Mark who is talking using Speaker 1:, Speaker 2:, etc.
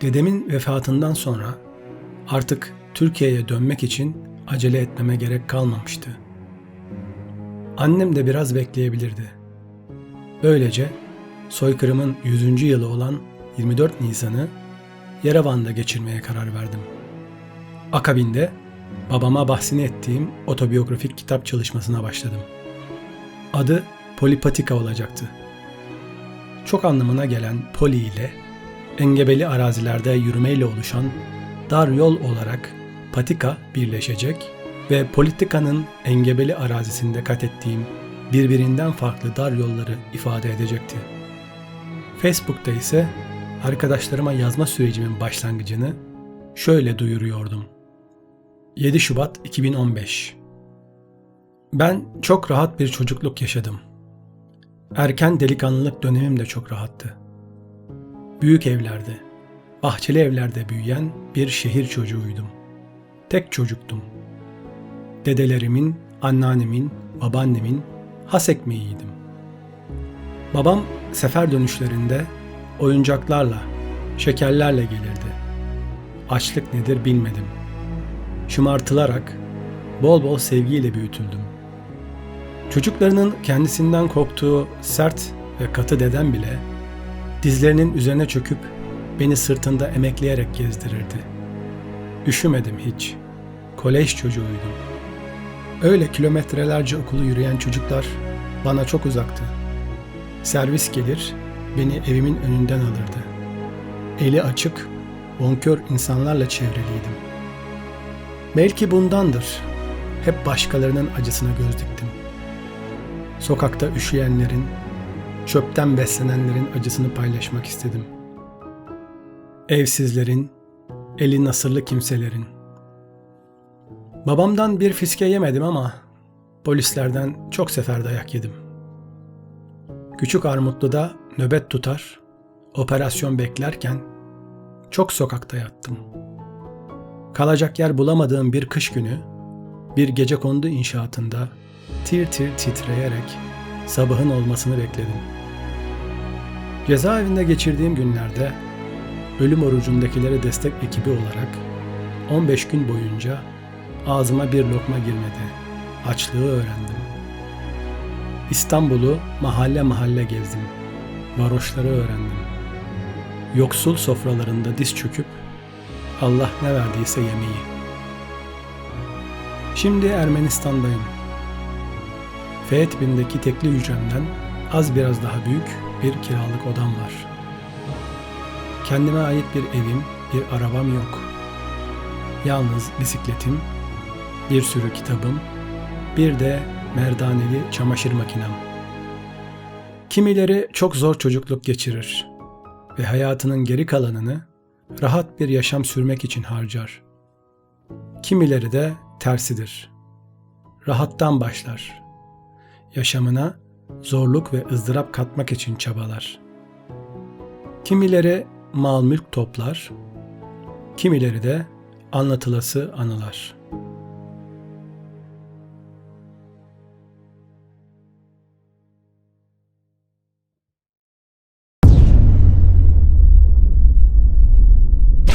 Speaker 1: Dedemin vefatından sonra artık Türkiye'ye dönmek için acele etmeme gerek kalmamıştı. Annem de biraz bekleyebilirdi. Böylece soykırımın 100. yılı olan 24 Nisan'ı Yerevan'da geçirmeye karar verdim. Akabinde babama bahsini ettiğim otobiyografik kitap çalışmasına başladım. Adı Polipatika olacaktı. Çok anlamına gelen poli ile engebeli arazilerde yürümeyle oluşan dar yol olarak patika birleşecek ve politikanın engebeli arazisinde kat ettiğim birbirinden farklı dar yolları ifade edecekti. Facebook'ta ise arkadaşlarıma yazma sürecimin başlangıcını şöyle duyuruyordum. 7 Şubat 2015 Ben çok rahat bir çocukluk yaşadım. Erken delikanlılık dönemim de çok rahattı. Büyük evlerde, bahçeli evlerde büyüyen bir şehir çocuğuydum. Tek çocuktum. Dedelerimin, anneannemin, babaannemin has ekmeğiydim. Babam sefer dönüşlerinde oyuncaklarla, şekerlerle gelirdi. Açlık nedir bilmedim. Şımartılarak, bol bol sevgiyle büyütüldüm. Çocuklarının kendisinden korktuğu sert ve katı dedem bile dizlerinin üzerine çöküp beni sırtında emekleyerek gezdirirdi. Üşümedim hiç. Kolej çocuğuydum. Öyle kilometrelerce okulu yürüyen çocuklar bana çok uzaktı. Servis gelir, beni evimin önünden alırdı. Eli açık, bonkör insanlarla çevriliydim. Belki bundandır. Hep başkalarının acısına göz diktim. Sokakta üşüyenlerin, çöpten beslenenlerin acısını paylaşmak istedim. Evsizlerin, eli nasırlı kimselerin. Babamdan bir fiske yemedim ama polislerden çok sefer dayak yedim. Küçük Armutlu'da nöbet tutar, operasyon beklerken çok sokakta yattım. Kalacak yer bulamadığım bir kış günü, bir gece kondu inşaatında tir tir titreyerek sabahın olmasını bekledim. Cezaevinde geçirdiğim günlerde ölüm orucundakilere destek ekibi olarak 15 gün boyunca ağzıma bir lokma girmedi. Açlığı öğrendim. İstanbul'u mahalle mahalle gezdim. Varoşları öğrendim. Yoksul sofralarında diz çöküp Allah ne verdiyse yemeği. Şimdi Ermenistan'dayım. Fethin'deki tekli hücremden az biraz daha büyük bir kiralık odam var. Kendime ait bir evim, bir arabam yok. Yalnız bisikletim, bir sürü kitabım, bir de merdaneli çamaşır makinem. Kimileri çok zor çocukluk geçirir ve hayatının geri kalanını rahat bir yaşam sürmek için harcar. Kimileri de tersidir. Rahattan başlar. Yaşamına zorluk ve ızdırap katmak için çabalar. Kimileri mal mülk toplar, kimileri de anlatılası anılar.''